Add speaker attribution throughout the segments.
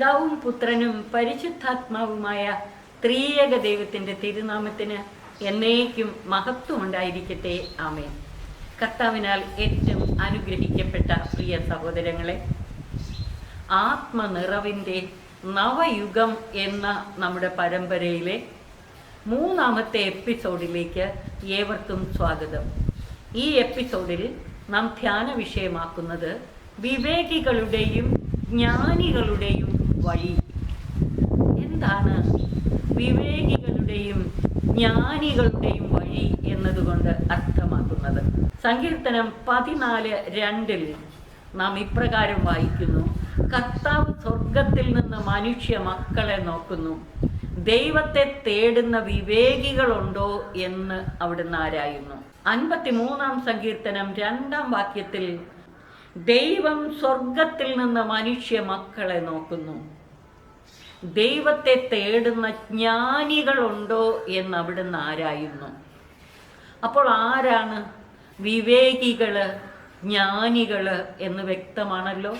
Speaker 1: പിതാവും പുത്രനും പരിശുദ്ധാത്മാവുമായ ത്രിയേക ദൈവത്തിന്റെ തിരുനാമത്തിന് എന്നേക്കും മഹത്വമുണ്ടായിരിക്കട്ടെ. ആമേൻ. കർത്താവിനാൽ ഏറ്റവും അനുഗ്രഹിക്കപ്പെട്ട പ്രിയ സഹോദരങ്ങളെ ആത്മനിറവിന്റെ നവയുഗം എന്ന നമ്മുടെ പരമ്പരയിലെ മൂന്നാമത്തെ എപ്പിസോഡിലേക്ക് ഏവർക്കും സ്വാഗതം. ഈ എപ്പിസോഡിൽ നാം ധ്യാന വിഷയമാക്കുന്നത് വിവേകികളുടെയും ജ്ഞാനികളുടെയും വഴി. എന്താണ് വിവേകികളുടെയും ജ്ഞാനികളുടെയും വഴി എന്നതുകൊണ്ട് അർത്ഥമാക്കുന്നത്? സങ്കീർത്തനം പതിനാല് രണ്ടിൽ നാം ഇപ്രകാരം വായിക്കുന്നു. കർത്താവ് സ്വർഗത്തിൽ നിന്ന് മനുഷ്യ മക്കളെ നോക്കുന്നു. ദൈവത്തെ തേടുന്ന വിവേകികളുണ്ടോ എന്ന് അവിടുന്ന് ആരായുന്നു? അൻപത്തിമൂന്നാം സങ്കീർത്തനം രണ്ടാം വാക്യത്തിൽ ദൈവം സ്വർഗത്തിൽ നിന്ന് മനുഷ്യ മക്കളെ നോക്കുന്നു. ദൈവത്തെ തേടുന്ന ജ്ഞാനികളുണ്ടോ എന്ന് അവിടുന്ന് ആരായുന്നു? അപ്പോൾ ആരാണ് വിവേകികൾ ജ്ഞാനികൾ എന്ന് വ്യക്തമാണല്ലോ.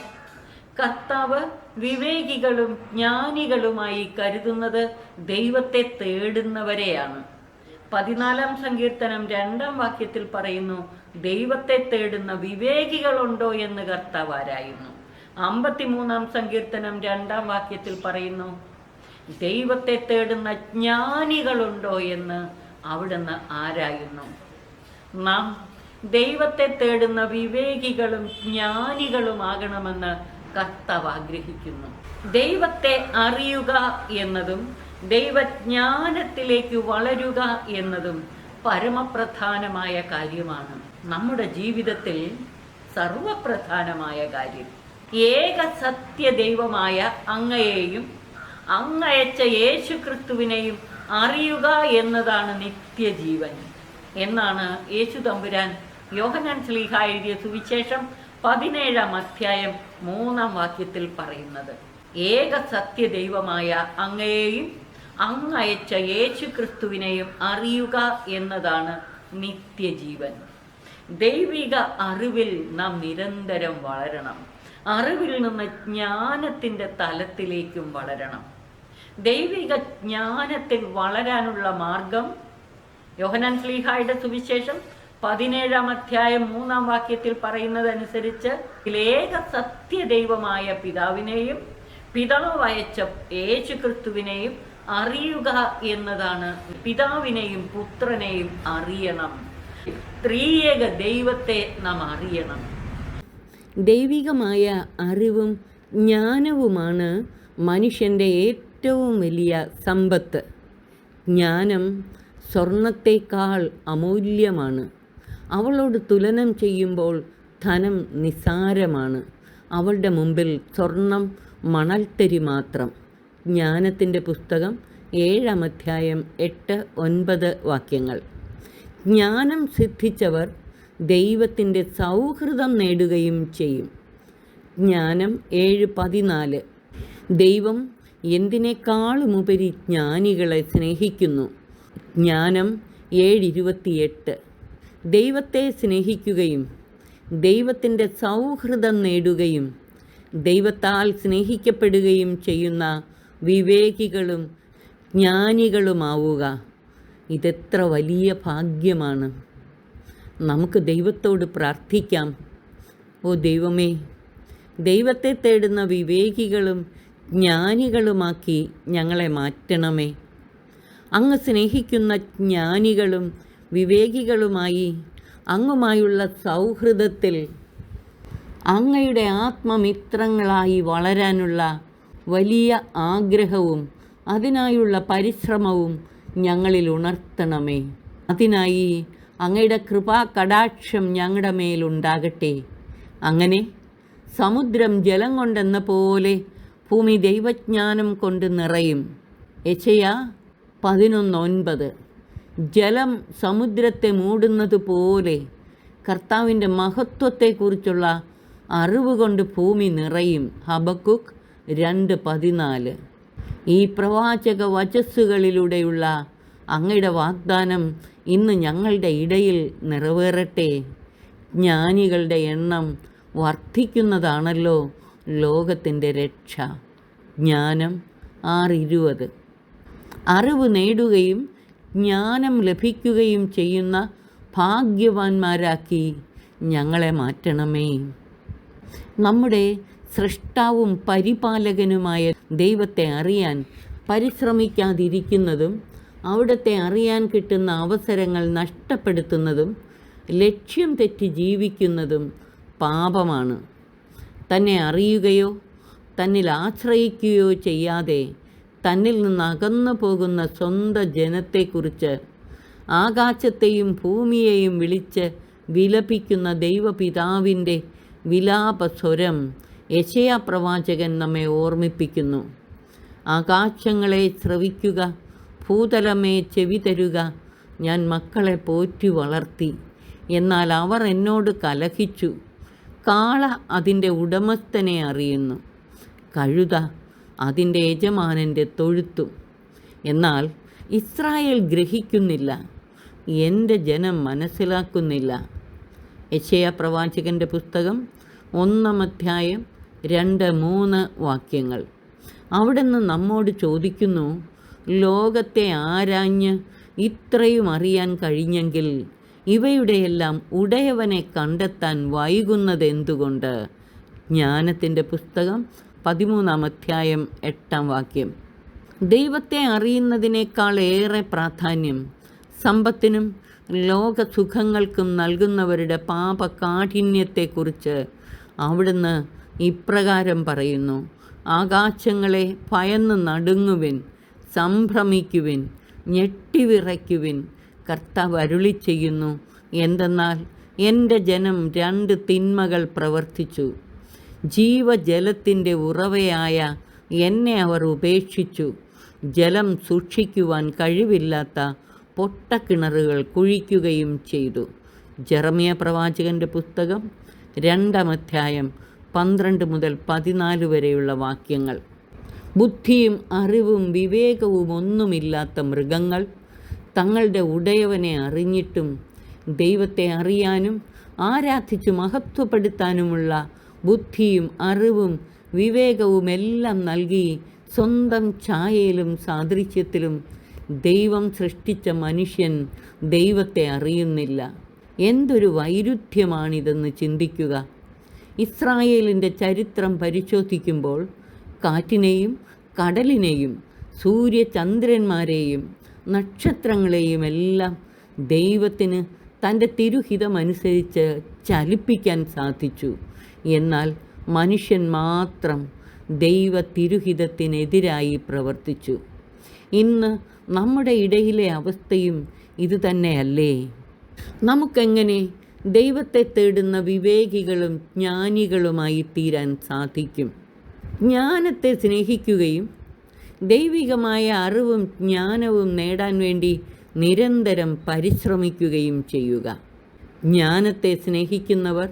Speaker 1: കർത്താവ് വിവേകികളും ജ്ഞാനികളുമായി കരുതുന്നത് ദൈവത്തെ തേടുന്നവരെയാണ്. പതിനാലാം സങ്കീർത്തനം രണ്ടാം വാക്യത്തിൽ പറയുന്നു ദൈവത്തെ തേടുന്ന വിവേകികളുണ്ടോ എന്ന് കർത്താവ് ആരായിരുന്നു അമ്പത്തിമൂന്നാം സങ്കീർത്തനം രണ്ടാം വാക്യത്തിൽ പറയുന്നു ദൈവത്തെ തേടുന്ന ജ്ഞാനികളുണ്ടോ എന്ന് അവിടുന്ന് ആരായുന്നു? നാം ദൈവത്തെ തേടുന്ന വിവേകികളും ജ്ഞാനികളുമാകണമെന്ന് കർത്താവ് ആഗ്രഹിക്കുന്നു. ദൈവത്തെ അറിയുക എന്നതും ദൈവജ്ഞാനത്തിലേക്ക് വളരുക എന്നതും പരമപ്രധാനമായ കാര്യമാണ്. നമ്മുടെ ജീവിതത്തിൽ സർവപ്രധാനമായ കാര്യം. ഏക സത്യ ദൈവമായ അങ്ങയെയും അങ്ങയച്ച യേശു ക്രിസ്തുവിനെയും അറിയുക എന്നതാണ് നിത്യജീവൻ. എന്നാണ് യേശു തമ്പുരാൻ യോഹനാൻ ശ്ലീഹ എഴുതിയ സുവിശേഷം പതിനേഴാം അധ്യായം മൂന്നാം വാക്യത്തിൽ പറയുന്നത്. ഏക സത്യ ദൈവമായ അങ്ങയെയും അങ്ങയച്ച യേശു ക്രിസ്തുവിനെയും അറിയുക എന്നതാണ് നിത്യജീവൻ. ദൈവിക അറിവിൽ നാം നിരന്തരം വളരണം. അറിവിൽ നിന്ന് ജ്ഞാനത്തിന്റെ തലത്തിലേക്കും വളരണം. ദൈവിക ജ്ഞാനത്തിൽ വളരാനുള്ള മാർഗം യോഹനാൻ സ്ലീഹായുടെ സുവിശേഷം പതിനേഴാം അധ്യായം മൂന്നാം വാക്യത്തിൽ പറയുന്നതനുസരിച്ച് ഏക സത്യദൈവമായ പിതാവിനെയും പിതാവ് അയച്ച യേശു ക്രിസ്തുവിനെയും അറിയുക എന്നതാണ് പിതാവിനെയും പുത്രനെയും അറിയണം. ത്രീയേക ദൈവത്തെ നാം അറിയണം. ദൈവികമായ അറിവും ജ്ഞാനവുമാണ് മനുഷ്യന്റെ ഏറ്റവും വലിയ സമ്പത്ത്. ജ്ഞാനം സ്വർണത്തേക്കാൾ അമൂല്യമാണ്. അവളോട് തുലനം ചെയ്യുമ്പോൾ ധനം നിസ്സാരമാണ്. അവളുടെ മുമ്പിൽ സ്വർണം മണൽത്തരി മാത്രം. ജ്ഞാനത്തിന്റെ പുസ്തകം ഏഴാം അധ്യായം എട്ട് ഒൻപത് വാക്യങ്ങൾ. ജ്ഞാനം സിദ്ധിച്ചവർ ദൈവത്തിന്റെ സൗഹൃദം നേടുകയും ചെയ്യും. ജ്ഞാനം ഏഴ് പതിനാല്. ദൈവം എന്തിനേക്കാളുമുപരി ജ്ഞാനികളെ സ്നേഹിക്കുന്നു? ജ്ഞാനം ഏഴ് ഇരുപത്തിയെട്ട്. ദൈവത്തെ സ്നേഹിക്കുകയും ദൈവത്തിന്റെ സൗഹൃദം നേടുകയും ദൈവത്താൽ സ്നേഹിക്കപ്പെടുകയും ചെയ്യുന്ന വിവേകികളും ജ്ഞാനികളുമാവുക. ഇതെത്ര വലിയ ഭാഗ്യമാണ്. നമുക്ക് ദൈവത്തോട് പ്രാർത്ഥിക്കാം. ഓ ദൈവമേ ദൈവത്തെ തേടുന്ന വിവേകികളും ജ്ഞാനികളുമാക്കി ഞങ്ങളെ മാറ്റണമേ. അങ്ങ് സ്നേഹിക്കുന്ന ജ്ഞാനികളും വിവേകികളുമായി അങ്ങുമായുള്ള സൗഹൃദത്തിൽ അങ്ങയുടെ ആത്മമിത്രങ്ങളായി വളരാനുള്ള വലിയ ആഗ്രഹവും അതിനായുള്ള പരിശ്രമവും ഞങ്ങളിൽ ഉണർത്തണമേ. അതിനായി അങ്ങയുടെ കൃപാ കടാക്ഷം ഞങ്ങളുടെ മേലുണ്ടാകട്ടെ. അങ്ങനെ സമുദ്രം ജലം കൊണ്ടെന്ന പോലെ ഭൂമി ദൈവജ്ഞാനം കൊണ്ട് നിറയും. യശയ പതിനൊന്നൊൻപത്. ജലം സമുദ്രത്തെ മൂടുന്നത് പോലെ കർത്താവിന്റെ മഹത്വത്തെക്കുറിച്ചുള്ള അറിവ് കൊണ്ട് ഭൂമി നിറയും. ഹബക്കുക്ക് രണ്ട് പതിനാല്. ഈ പ്രവാചക വചസ്സുകളിലൂടെയുള്ള അങ്ങയുടെ വാഗ്ദാനം ഇന്ന് ഞങ്ങളുടെ ഇടയിൽ നിറവേറട്ടെ. ജ്ഞാനികളുടെ എണ്ണം വർദ്ധിക്കുന്നതാണല്ലോ ലോകത്തിന്റെ രക്ഷ. ജ്ഞാനം ആറിരുപത്. അറിവ് നേടുകയും ജ്ഞാനം ലഭിക്കുകയും ചെയ്യുന്ന ഭാഗ്യവാന്മാരാക്കി ഞങ്ങളെ മാറ്റണമേ. നമ്മുടെ സൃഷ്ടാവും പരിപാലകനുമായ ദൈവത്തെ അറിയാൻ പരിശ്രമിക്കാതിരിക്കുന്നതും അവിടുത്തെ അറിയാൻ കിട്ടുന്ന അവസരങ്ങൾ നഷ്ടപ്പെടുത്തുന്നതും ലക്ഷ്യം തെറ്റി ജീവിക്കുന്നതും പാപമാണ്. തന്നെ അറിയുകയോ തന്നിൽ ആശ്രയിക്കുകയോ ചെയ്യാതെ തന്നിൽ നിന്ന് അകന്നു പോകുന്ന സ്വന്തം ജനത്തെക്കുറിച്ച് ആകാശത്തെയും ഭൂമിയെയും വിളിച്ച് വിലപിക്കുന്ന ദൈവപിതാവിന്റെ വിലാപസ്വരം യശയാ പ്രവാചകൻ നമ്മെ ഓർമ്മിപ്പിക്കുന്നു. ആകാശങ്ങളെ ശ്രവിക്കുക ഭൂതലമേ ചെവി തരുക ഞാൻ മക്കളെ പോറ്റി വളർത്തി. എന്നാൽ അവർ എന്നോട് കലഹിച്ചു കാള അതിന്റെ ഉടമസ്ഥനെ അറിയുന്നു കഴുത അതിന്റെ യജമാനന്റെ തൊഴുത്തു. എന്നാൽ ഇസ്രായേൽ ഗ്രഹിക്കുന്നില്ല എന്റെ ജനം മനസ്സിലാക്കുന്നില്ല. യശയ പ്രവാചകന്റെ പുസ്തകം ഒന്നാം അധ്യായം രണ്ട് മൂന്ന് വാക്യങ്ങൾ. അവിടുന്ന് നമ്മോട് ചോദിക്കുന്നു ലോകത്തെ ആരാഞ്ഞ് ഇത്രയും അറിയാൻ കഴിഞ്ഞെങ്കിൽ ഇവയുടെയെല്ലാം ഉടയവനെ കണ്ടെത്താൻ വൈകുന്നതെന്തുകൊണ്ട്? ജ്ഞാനത്തിന്റെ പുസ്തകം പതിമൂന്നാം അധ്യായം എട്ടാം വാക്യം. ദൈവത്തെ അറിയുന്നതിനേക്കാൾ ഏറെ പ്രാധാന്യം സമ്പത്തിനും ലോകസുഖങ്ങൾക്കും നൽകുന്നവരുടെ പാപകാഠിന്യത്തെക്കുറിച്ച് അവിടുന്ന് ഇപ്രകാരം പറയുന്നു. ആകാശങ്ങളെ ഭയന്ന് നടുങ്ങുവിൻ സംഭ്രമിക്കുവിൻ ഞെട്ടിവിറയ്ക്കുവിൻ. കർത്താവ് അരുളി ചെയ്യുന്നു എന്തെന്നാൽ എന്റെ ജനം രണ്ട് തിന്മകൾ പ്രവർത്തിച്ചു. ജീവജലത്തിന്റെ ഉറവയായ എന്നെ അവർ ഉപേക്ഷിച്ചു. ജലം സൂക്ഷിക്കുവാൻ കഴിവില്ലാത്ത പൊട്ടക്കിണറുകൾ കുഴിക്കുകയും ചെയ്തു. ജെറമിയ പ്രവാചകന്റെ പുസ്തകം രണ്ടാം അധ്യായം പന്ത്രണ്ട് മുതൽ പതിനാല് വരെയുള്ള വാക്യങ്ങൾ. ബുദ്ധിയും അറിവും വിവേകവും ഒന്നുമില്ലാത്ത മൃഗങ്ങൾ തങ്ങളുടെ ഉടയവനെ അറിഞ്ഞിട്ടും ദൈവത്തെ അറിയാനും ആരാധിച്ചു മഹത്വപ്പെടുത്താനുമുള്ള ബുദ്ധിയും അറിവും വിവേകവും എല്ലാം നൽകി സ്വന്തം ഛായയിലും സാദൃശ്യത്തിലും ദൈവം സൃഷ്ടിച്ച മനുഷ്യൻ ദൈവത്തെ അറിയുന്നില്ല. എന്തൊരു വൈരുദ്ധ്യമാണിതെന്ന് ചിന്തിക്കുക. ഇസ്രായേലിന്റെ ചരിത്രം പരിശോധിക്കുമ്പോൾ കാറ്റിനെയും കടലിനെയും സൂര്യചന്ദ്രന്മാരെയും നക്ഷത്രങ്ങളെയും എല്ലാം ദൈവത്തിന് തന്റെ തിരുഹിതമനുസരിച്ച് ചലിപ്പിക്കാൻ സാധിച്ചു. എന്നാൽ മനുഷ്യൻ മാത്രം ദൈവ തിരുഹിതത്തിനെതിരായി പ്രവർത്തിച്ചു. ഇന്ന് നമ്മുടെ ഇടയിലെ അവസ്ഥയും ഇതുതന്നെയല്ലേ? നമുക്കെങ്ങനെ ദൈവത്തെ തേടുന്ന വിവേകികളും ജ്ഞാനികളുമായി തീരാൻ സാധിക്കും. ജ്ഞാനത്തെ സ്നേഹിക്കുകയും ദൈവികമായ അറിവും ജ്ഞാനവും നേടാൻ വേണ്ടി നിരന്തരം പരിശ്രമിക്കുകയും ചെയ്യുക. ജ്ഞാനത്തെ സ്നേഹിക്കുന്നവർ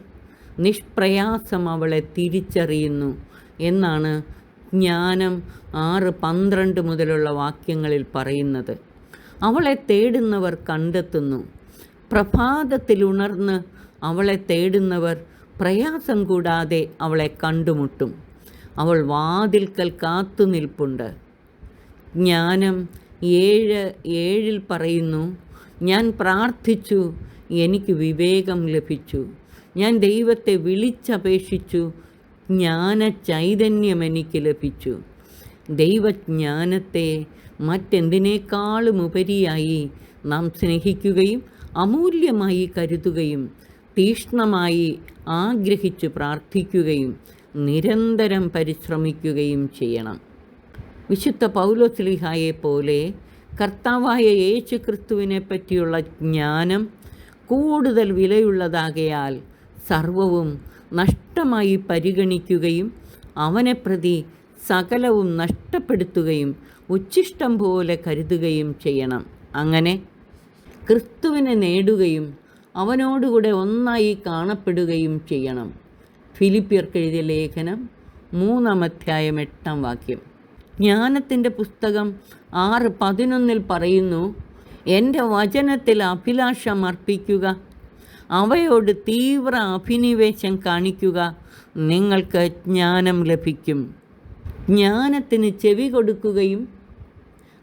Speaker 1: നിഷ്പ്രയാസം അവളെ തിരിച്ചറിയുന്നു എന്നാണ് ജ്ഞാനം ആറ് പന്ത്രണ്ട് മുതലുള്ള വാക്യങ്ങളിൽ പറയുന്നത്. അവളെ തേടുന്നവർ കണ്ടെത്തുന്നു. പ്രഭാതത്തിൽ ഉണർന്ന് അവളെ തേടുന്നവർ പ്രയാസം കൂടാതെ അവളെ കണ്ടുമുട്ടും. അവൾ വാതിൽക്കൽ കാത്തു നിൽപ്പുണ്ട്. ജ്ഞാനം ഏഴ് ഏഴിൽ പറയുന്നു ഞാൻ പ്രാർത്ഥിച്ചു എനിക്ക് വിവേകം ലഭിച്ചു. ഞാൻ ദൈവത്തെ വിളിച്ചപേക്ഷിച്ചു ജ്ഞാന ചൈതന്യം എനിക്ക് ലഭിച്ചു. ദൈവജ്ഞാനത്തെ മറ്റെന്തിനേക്കാളും ഉപരിയായി നാം സ്നേഹിക്കുകയും അമൂല്യമായി കരുതുകയും തീക്ഷ്ണമായി ആഗ്രഹിച്ച് പ്രാർത്ഥിക്കുകയും നിരന്തരം പരിശ്രമിക്കുകയും ചെയ്യണം. വിശുദ്ധ പൗലോസ്ലിഹായെ പോലെ കർത്താവായ യേശു ക്രിസ്തുവിനെ പറ്റിയുള്ള ജ്ഞാനം കൂടുതൽ വിലയുള്ളതാകയാൽ സർവവും നഷ്ടമായി പരിഗണിക്കുകയും അവനെ പ്രതി സകലവും നഷ്ടപ്പെടുത്തുകയും ഉച്ഛിഷ്ടം പോലെ കരുതുകയും ചെയ്യണം. അങ്ങനെ ക്രിസ്തുവിനെ നേടുകയും അവനോടുകൂടെ ഒന്നായി കാണപ്പെടുകയും ചെയ്യണം. ഫിലിപ്പിയർക്ക് എഴുതിയ ലേഖനം മൂന്നാം അധ്യായം എട്ടാം വാക്യം. ജ്ഞാനത്തിന്റെ പുസ്തകം ആറ് പതിനൊന്നിൽ പറയുന്നു എന്റെ വചനത്തിൽ അഭിലാഷം അർപ്പിക്കുക അവയോട് തീവ്ര അഭിനിവേശം കാണിക്കുക നിങ്ങൾക്ക് ജ്ഞാനം ലഭിക്കും. ജ്ഞാനത്തിന് ചെവി കൊടുക്കുകയും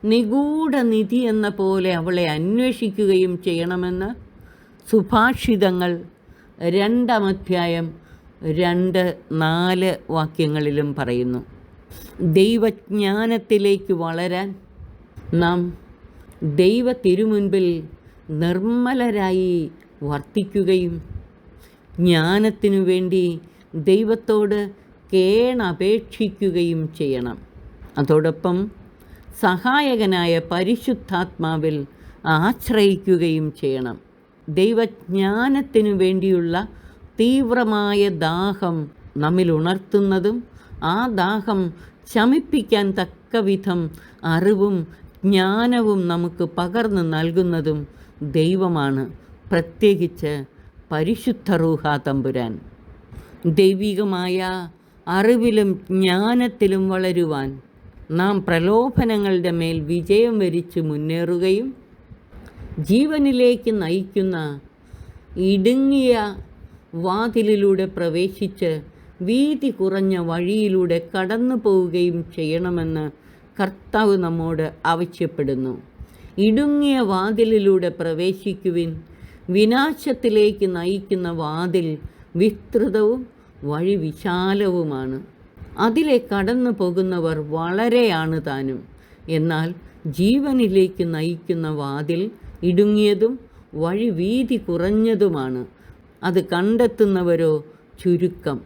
Speaker 1: നിഗൂഢ നിധി എന്ന പോലെ അവളെ അന്വേഷിക്കുകയും ചെയ്യണമെന്ന് സുഭാഷിതങ്ങൾ രണ്ടാം അധ്യായം രണ്ട് നാല് വാക്യങ്ങളിലും പറയുന്നു. ദൈവജ്ഞാനത്തിലേക്ക് വളരാൻ നാം ദൈവ തിരുമുൻപിൽ നിർമ്മലരായി വർത്തിക്കുകയും ജ്ഞാനത്തിനു വേണ്ടി ദൈവത്തോട് കേണപേക്ഷിക്കുകയും ചെയ്യണം. അതോടൊപ്പം സഹായകനായ പരിശുദ്ധാത്മാവിൽ ആശ്രയിക്കുകയും ചെയ്യണം. ദൈവജ്ഞാനത്തിനു വേണ്ടിയുള്ള തീവ്രമായ ദാഹം നമ്മിൽ ഉണർത്തുന്നതും ആ ദാഹം ശമിപ്പിക്കാൻ തക്ക വിധം അറിവും ജ്ഞാനവും നമുക്ക് പകർന്നു നൽകുന്നതും ദൈവമാണ്. പ്രത്യേകിച്ച് പരിശുദ്ധ റൂഹാ തമ്പുരാൻ. ദൈവികമായ അറിവിലും ജ്ഞാനത്തിലും വളരുവാൻ നാം പ്രലോഭനങ്ങളുടെ മേൽ വിജയം വരിച്ച് മുന്നേറുകയും ജീവനിലേക്ക് നയിക്കുന്ന ഇടുങ്ങിയ വാതിലിലൂടെ പ്രവേശിച്ച് വീതി കുറഞ്ഞ വഴിയിലൂടെ കടന്നു പോവുകയും ചെയ്യണമെന്ന് കർത്താവ് നമ്മോട് ആവശ്യപ്പെടുന്നു. ഇടുങ്ങിയ വാതിലിലൂടെ പ്രവേശിക്കുവിൻ. വിനാശത്തിലേക്ക് നയിക്കുന്ന വാതിൽ വിസ്തൃതവും വഴി വിശാലവുമാണ് അതിലെ കടന്നു പോകുന്നവർ വളരെയാണ് താനും. എന്നാൽ ജീവനിലേക്ക് നയിക്കുന്ന വാതിൽ ഇടുങ്ങിയതും വഴി വീതി കുറഞ്ഞതുമാണ്. അത് കണ്ടെത്തുന്നവരോ ചുരുക്കം.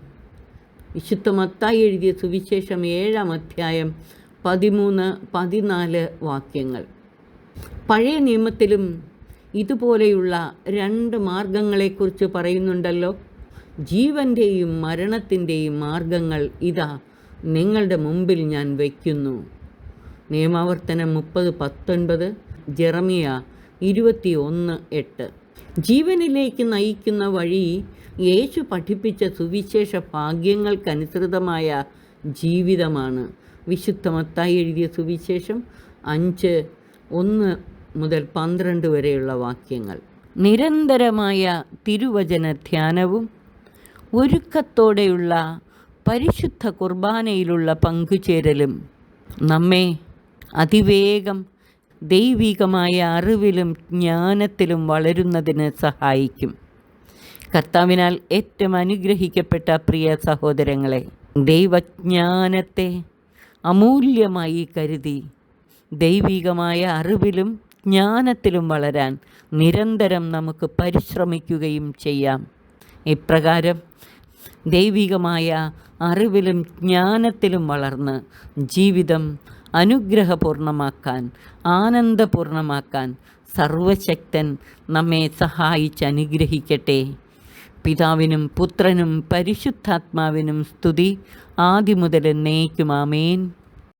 Speaker 1: വിശുദ്ധ മത്തായി എഴുതിയ സുവിശേഷം ഏഴാം അധ്യായം പതിമൂന്ന് പതിനാല് വാക്യങ്ങൾ. പഴയ നിയമത്തിലും ഇതുപോലെയുള്ള രണ്ട് മാർഗങ്ങളെക്കുറിച്ച് പറയുന്നുണ്ടല്ലോ. ജീവന്റെയും മരണത്തിന്റെയും മാർഗങ്ങൾ ഇതാ നിങ്ങളുടെ മുമ്പിൽ ഞാൻ വയ്ക്കുന്നു നിയമാവർത്തനം മുപ്പത് പത്തൊൻപത് ജെറമിയ ഇരുപത്തി ഒന്ന് എട്ട്. ജീവനിലേക്ക് നയിക്കുന്ന വഴി യേശു പഠിപ്പിച്ച സുവിശേഷ ഭാഗ്യങ്ങൾക്കനുസൃതമായ ജീവിതമാണ്. വിശുദ്ധമത്തായി എഴുതിയ സുവിശേഷം അഞ്ച് ഒന്ന് മുതൽ പന്ത്രണ്ട് വരെയുള്ള വാക്യങ്ങൾ. നിരന്തരമായ തിരുവചന ധ്യാനവും ഒരുക്കത്തോടെയുള്ള പരിശുദ്ധ കുർബാനയിലുള്ള പങ്കുചേരലും നമ്മെ അതിവേഗം ദൈവികമായ അറിവിലും ജ്ഞാനത്തിലും വളരുന്നതിന് സഹായിക്കും. കർത്താവിനാൽ ഏറ്റവും അനുഗ്രഹിക്കപ്പെട്ട പ്രിയ സഹോദരങ്ങളെ ദൈവജ്ഞാനത്തെ അമൂല്യമായി കരുതി ദൈവികമായ അറിവിലും ജ്ഞാനത്തിലും വളരാൻ നിരന്തരം നമുക്ക് പരിശ്രമിക്കുകയും ചെയ്യാം. ഇപ്രകാരം ദൈവികമായ അറിവിലും ജ്ഞാനത്തിലും വളർന്ന് ജീവിതം അനുഗ്രഹപൂർണമാക്കാൻ ആനന്ദപൂർണമാക്കാൻ സർവശക്തൻ നമ്മെ സഹായിച്ച് അനുഗ്രഹിക്കട്ടെ. പിതാവിനും പുത്രനും പരിശുദ്ധാത്മാവിനും സ്തുതി. ആദ്യം മുതൽ എന്നേക്കും. ആമേൻ.